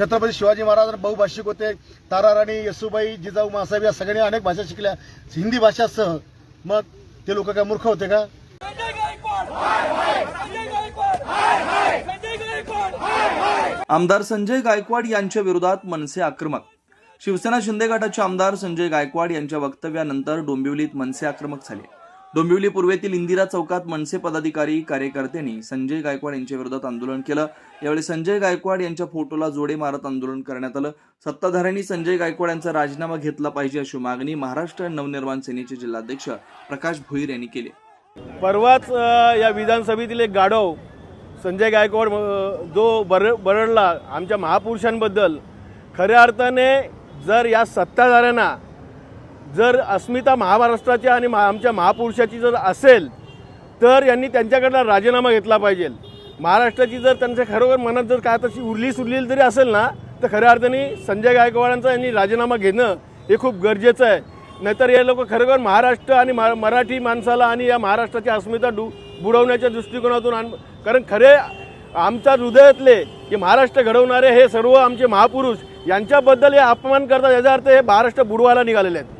छत्रपती शिवाजी महाराज बहुभाषिक होते. तारा राणी येसुबाई जिजाऊ मासाहेब या सगळ्यांनी अनेक भाषा शिकल्या. हिंदी भाषासह मग ते लोक काय मूर्ख होते का? आमदार संजय गायकवाड यांच्या विरोधात मनसे आक्रमक. शिवसेना शिंदे गटाचे आमदार संजय गायकवाड यांच्या वक्तव्यानंतर डोंबिवलीत मनसे आक्रमक झाले. डोंबिवली पूर्वेतील इंदिरा चौकात मनसे पदाधिकारी कार्यकर्त्यांनी संजय गायकवाड यांच्या विरोधात आंदोलन केलं. यावेळी संजय गायकवाड यांच्या फोटोला जोडे मारत आंदोलन करण्यात आलं. सत्ताधाऱ्यांनी संजय गायकवाड यांचा राजीनामा घेतला पाहिजे अशी मागणी महाराष्ट्र नवनिर्माण सेनेचे जिल्हाध्यक्ष प्रकाश भोईर यांनी केली. परवाच या विधानसभेतील एक गाढव संजय गायकवाड जो बर बरडला आमच्या महापुरुषांबद्दल खऱ्या अर्थाने जर या सत्ताधाऱ्यांना जर अस्मिता महाराष्ट्राची आणि मा आमच्या महापुरुषाची जर असेल तर यांनी त्यांच्याकडनं राजीनामा घेतला पाहिजे. महाराष्ट्राची जर त्यांच्या खरोखर मनात जर काय तशी उरली सुरली जरी असेल ना तर खऱ्या अर्थाने संजय गायकवाडांचा यांनी राजीनामा घेणं हे खूप गरजेचं आहे. नाहीतर हे लोक खरोखर महाराष्ट्र आणि मा मराठी माणसाला आणि या महाराष्ट्राची अस्मिता डु बुडवण्याच्या दृष्टिकोनातून आण कारण खरे आमच्या हृदयातले की महाराष्ट्र घडवणारे हे सर्व आमचे महापुरुष यांच्याबद्दल हे अपमान करतात याचा अर्थ हे महाराष्ट्र बुडवायला निघालेले आहेत.